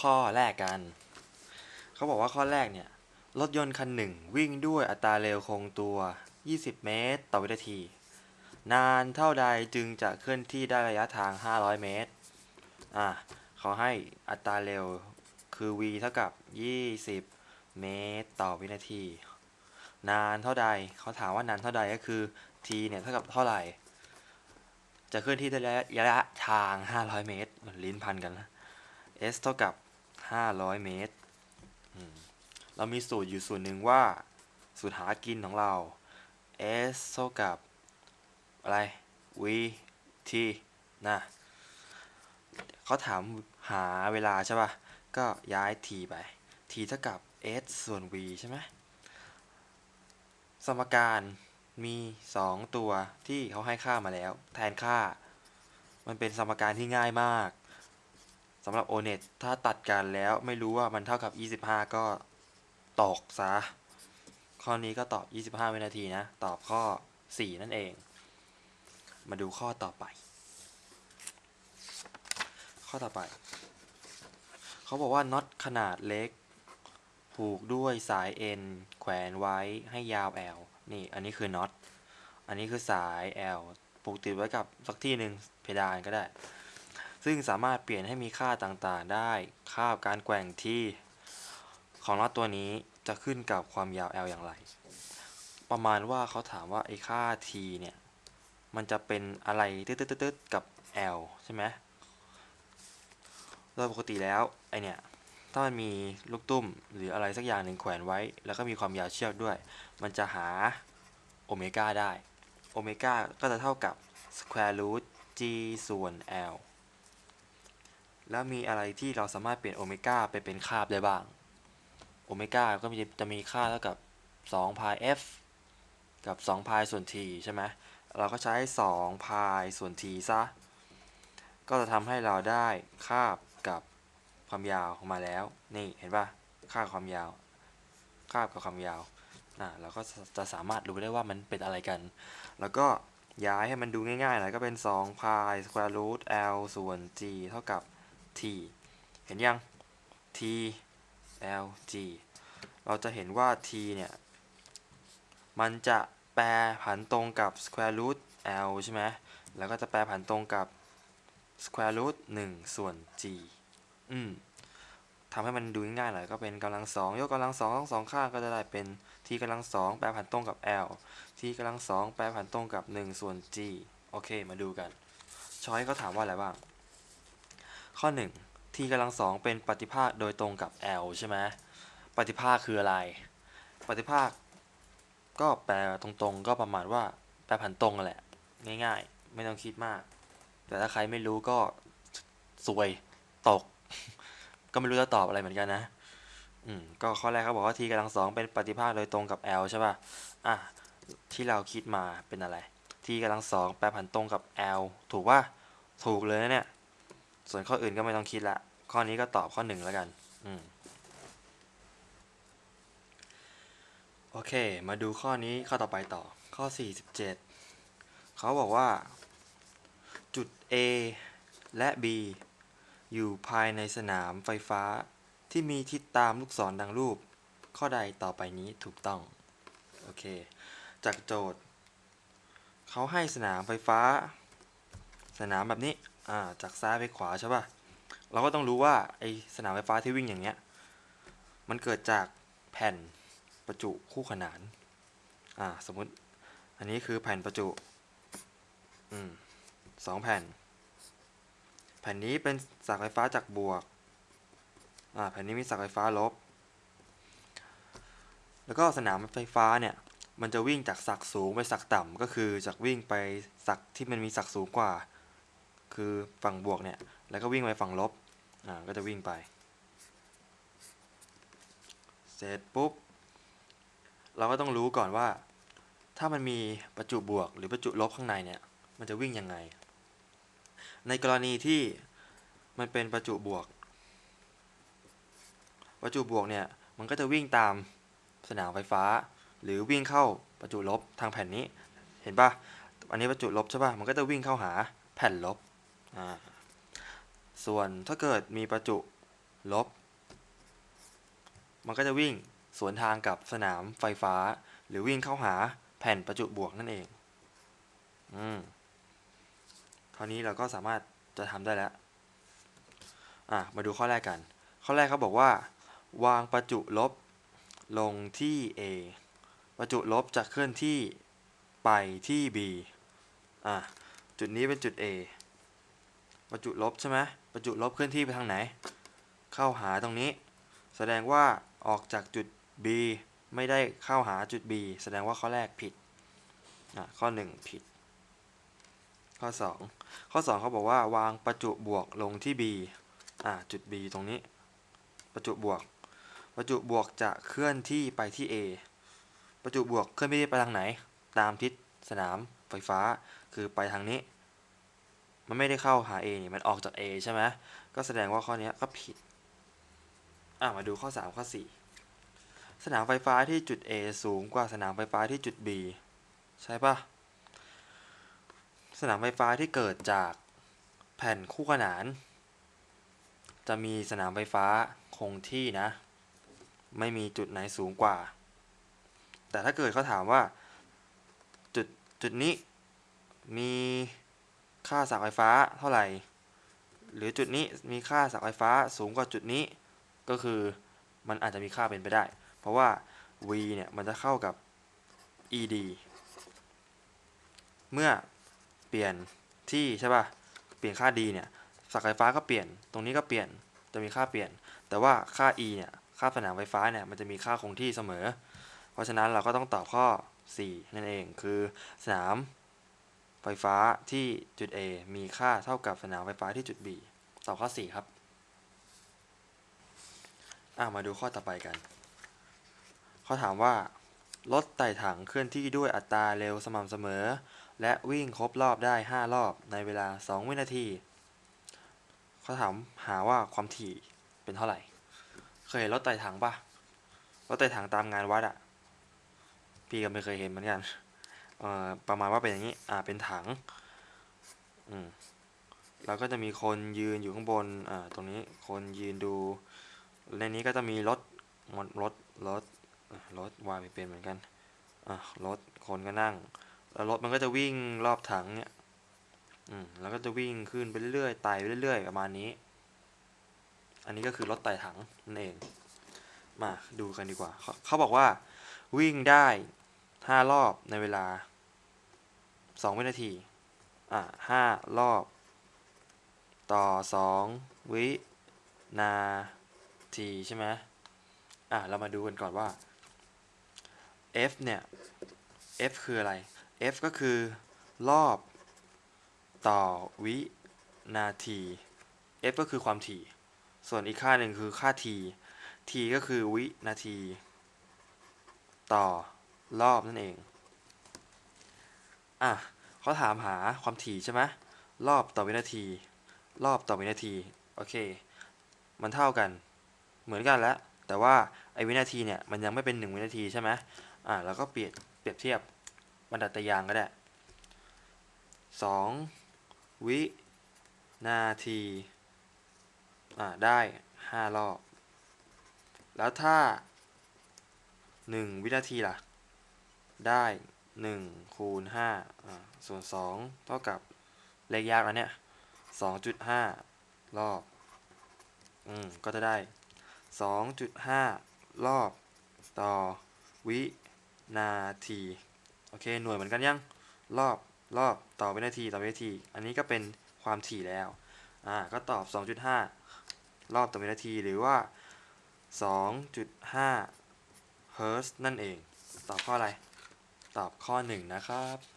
ข้อแรกกัน เขาบอกว่าข้อแรกเนี่ย รถยนต์คันหนึ่งวิ่งด้วยอัตราเร็วคงตัว 20 เมตร ต่อวินาที นานเท่าใดจึงจะเคลื่อนที่ได้ระยะทาง 500 เมตร อะเขาให้อัตราเร็วคือ v เท่ากับ 20 เมตร ต่อวินาที นานเท่าใด เขาถามว่านานเท่าใดก็คือ t เนี่ยเท่ากับเท่าไหร่ จะเคลื่อนที่ได้ระยะทาง 500 เมตรมันลิ้นพันกันนะ s เท่ากับ 500 เมตร เรามีสูตรอยู่สูตรหนึ่งว่า สูตรหากินของเรา s เท่ากับ อะไร v t นะเขาถามหาเวลาใช่ป่ะ ก็ย้าย t ไป t เท่ากับ s ส่วน v ใช่ไหมสมการมี 2 ตัวที่เขาให้ค่ามาแล้ว แทนค่า มันเป็นสมการที่ง่ายมาก สำหรับ ONET ถ้าตัดกันแล้วไม่รู้ว่ามันเท่ากับ 25 ก็ตอกซะ ข้อนี้ก็ตอบ 25 วินาทีนะ ตอบข้อ 4 นั่นเอง มาดูข้อต่อไป ข้อต่อไป เขาบอกว่าน็อตขนาดเล็ก ผูกด้วยสายเอ็นแขวนไว้ให้ยาว L นี่ อันนี้คือน็อต อันนี้คือสาย L ผูกติดไว้กับสักที่หนึ่งเพดานก็ได้ ซึ่งสามารถเปลี่ยนให้มีค่าต่างๆได้ ค่าการแกว่งที่ของน็อตตัวนี้จะขึ้นกับความยาว L อย่างไร ประมาณว่าเขาถามว่าไอ้ค่า T เนี่ย มันจะเป็นอะไรตึ๊ดๆกับ L ใช่ไหมโดยปกติแล้วไอเนี่ยถ้ามันมีลูกตุ้มหรืออะไรสักอย่างหนึ่งแขวนไว้ แล้วก็มีความยาวเชือกด้วย มันจะหาโอเมก้าได้ โอเมก้าก็จะเท่ากับ square root g ส่วน l แล้วมีอะไรที่เราสามารถเปลี่ยนโอเมก้าไปเป็นคาบได้บ้าง โอเมก้าก็จะมีค่าเท่ากับ2 pi f กับ2 pi ส่วน t ใช่ไหม เราก็ใช้2 pi ส่วน t ซะ ก็จะทำให้เราได้คาบกับความยาวมาแล้ว นี่เห็นป่ะค่าความยาว คาบกับความยาวนะเราก็จะสามารถรู้ได้ว่ามันเป็นอะไรกัน แล้วก็ย้ายให้มันดูง่ายๆหน่อยก็เป็น2 pi square root l ส่วน g เท่ากับ t เห็นยัง t l g เราจะเห็นว่า t เนี่ย มันจะแปรผันตรงกับ square root l ใช่ไหมแล้วก็จะแปรผันตรงกับ square root 1 ส่วน g อืมทำให้มันดูง่ายหน่อยก็เป็นกำลังสองยกกำลังสองทั้งสองข้างก็จะได้เป็น t กำลังสองแปรผันตรงกับ l t กำลังสองแปรผันตรงกับ 1 ส่วน g โอเค มาดูกัน ช้อยเขาถามว่าอะไรบ้าง ข้อ 1 t กำลังสองเป็นปฏิภาคโดยตรงกับ l ใช่ไหมปฏิภาคคืออะไร ปฏิภาค ก็แปลตรงๆ ก็ประมาณว่าแปลผันตรงกันแหละ ง่ายๆ ไม่ต้องคิดมาก แต่ถ้าใครไม่รู้ก็สวยตก ก็ไม่รู้จะตอบอะไรเหมือนกันนะ อืม ก็ข้อแรกเขาบอกว่า t กำลังสองเป็นปฏิภาคโดยตรงกับ l ใช่ป่ะ อะ ที่เราคิดมาเป็นอะไร t กำลังสองแปลผันตรงกับ l ถูกป่ะ ถูกเลยนะเนี่ย ส่วนข้ออื่นก็ไม่ต้องคิดละ ข้อนี้ก็ตอบข้อหนึ่งแล้วกันอืมโอเค มาดูข้อนี้ข้อต่อไปต่อ ข้อ 47 เขาบอกว่า จุด A และ B อยู่ภายในสนามไฟฟ้าที่มีทิศตามลูกศรดังรูป ข้อใดต่อไปนี้ถูกต้อง โอเค จากโจทย์ เขาให้สนามไฟฟ้า สนามแบบนี้ อ่าจากซ้ายไปขวาใช่ป่ะ เราก็ต้องรู้ว่าไอสนามไฟฟ้าที่วิ่งอย่างเงี้ย มันเกิดจากแผ่นประจุคู่ขนาน อ่า สมมุติ อันนี้คือแผ่นประจุ อืมสองแผ่น แผ่นนี้เป็นสายไฟฟ้าจากบวก อ่า แผ่นนี้มีสายไฟฟ้าลบ แล้วก็สนามไฟฟ้าเนี่ย มันจะวิ่งจากศักสูงไปศักต่ำก็คือจากวิ่งไปศักที่มันมีศักสูงกว่า คือฝั่งบวกเนี่ยแล้วก็วิ่งไปฝั่งลบอ่าก็จะวิ่งไป เสร็จปุ๊บเราก็ต้องรู้ก่อนว่า ถ้ามันมีประจุบวกหรือประจุลบข้างในเนี่ยมันจะวิ่งยังไง ในกรณีที่มันเป็นประจุบวก ประจุบวกเนี่ยมันก็จะวิ่งตามสนามไฟฟ้า หรือวิ่งเข้าประจุลบทางแผ่นนี้ เห็นปะอันนี้ประจุลบใช่ปะมันก็จะวิ่งเข้าหาแผ่นลบ ส่วนถ้าเกิดมีประจุลบ มันก็จะวิ่งสวนทางกับสนามไฟฟ้า หรือวิ่งเข้าหาแผ่นประจุบวกนั่นเองอืมคราวนี้เราก็สามารถจะทำได้แล้ว อะ มาดูข้อแรกกัน ข้อแรกเขาบอกว่า วางประจุลบลงที่ A ประจุลบจะเคลื่อนที่ไปที่ B อะ จุดนี้เป็นจุด A ประจุลบใช่ไหมประจุลบเคลื่อนที่ไปทางไหน เข้าหาตรงนี้ แสดงว่าออกจากจุด B ไม่ได้เข้าหาจุด B แสดงว่าข้อแรกผิดอะข้อ 1 ผิด ข้อ 2 ข้อ 2 เขาบอกว่าวางประจุบวกลงที่ B อะจุด B ตรงนี้ ประจุบวก ประจุบวกจะเคลื่อนที่ไปที่ A ประจุบวกเคลื่อนที่ไปทางไหน ตามทิศสนามไฟฟ้าคือไปทางนี้ มันไม่ได้เข้าหา A นี่มันออกจาก A ใช่ไหมก็แสดงว่าข้อนี้ก็ผิด อะมาดูข้อ 3 ข้อ 4 สนามไฟฟ้าที่จุด A สูงกว่าสนามไฟฟ้าที่จุด B ใช่ปะสนามไฟฟ้าที่เกิดจากแผ่นคู่ขนาน จะมีสนามไฟฟ้าคงที่นะ ไม่มีจุดไหนสูงกว่า แต่ถ้าเกิดเขาถามว่าจุดจุดนี้มี ค่าสากไฟฟ้าเท่าไหร่ หรือจุดนี้มีค่าสากไฟฟ้าสูงกว่าจุดนี้ ก็คือมันอาจจะมีค่าเป็นไปได้ เพราะว่า v เนี่ยมันจะเข้ากับ ed เมื่อเปลี่ยนที่ใช่ป่ะ เปลี่ยนค่า d เนี่ยสากไฟฟ้าก็เปลี่ยน ตรงนี้ก็เปลี่ยน จะมีค่าเปลี่ยน แต่ว่าค่า e เนี่ย ค่าสนามไฟฟ้าเนี่ย มันจะมีค่าคงที่เสมอ เพราะฉะนั้นเราก็ต้องตอบข้อ 4 นั่นเอง คือสนาม ไฟฟ้าที่จุด A มีค่าเท่ากับสนามไฟฟ้าที่จุด B ตอบข้อ 4 ครับ อะมาดูข้อต่อไปกัน เขาถามว่า รถไต่ถังเคลื่อนที่ด้วยอัตราเร็วสม่ำเสมอ และวิ่งครบรอบได้ 5 รอบในเวลา 2 วินาที เขาถามหาว่าความถี่เป็นเท่าไหร่ เคยเห็นรถไต่ถังปะรถไต่ถังตามงานวัดอะพี่ก็ไม่เคยเห็นเหมือนกัน ประมาณว่าเป็นอย่างนี้อ่าเป็นถังอืมแล้วก็จะมีคนยืนอยู่ข้างบนอ่าตรงนี้คนยืนดู ในนี้ก็จะมีรถรถรถรถรถวางไม่เป็นเหมือนกันอะรถคนก็นั่ง แล้วรถมันก็จะวิ่งรอบถังเนี่ยอืมแล้วก็จะวิ่งขึ้นไปเรื่อยๆไต่ไปเรื่อยๆประมาณนี้ อันนี้ก็คือรถไต่ถังนั่นเอง มาดูกันดีกว่า เขาเขาบอกว่า วิ่งได้ ห้ารอบในเวลาสองวินาที อะห้ารอบ ต่อสองวินาทีใช่ไหมอะ เรามาดูกันก่อนว่า f เนี่ย f คืออะไร f ก็คือรอบต่อวินาที f ก็คือความถี่ ส่วนอีกค่าหนึ่งคือค่า t t ก็คือวินาที ต่อ รอบนั่นเอง อะเขาถามหาความถี่ใช่ไหมรอบต่อวินาที รอบต่อวินาที โอเค มันเท่ากัน เหมือนกันแล้ว แต่ว่าไอ้วินาทีเนี่ยมันยังไม่เป็น 1 วินาทีใช่ไหมอะเราก็เปรียบเปรียบเทียบบรรทัดตารางก็ได้ 2 วินาที อ่าได้ 5 รอบ แล้วถ้า 1 วินาทีล่ะ ได้1คูณ5อ่าส่วน2เท่ากับเลขยากแล้วเนี่ย2.5รอบ อืม ก็จะได้2.5รอบต่อวินาที โอเค หน่วยเหมือนกันยัง รอบ รอบ ต่อวินาที ต่อวินาที อันนี้ก็เป็นความถี่แล้ว อ่า ก็ตอบ 2.5 รอบต่อวินาที หรือว่า 2.5 เฮิร์ตซ์นั่นเอง ตอบข้ออะไร ตอบข้อ1นะครับ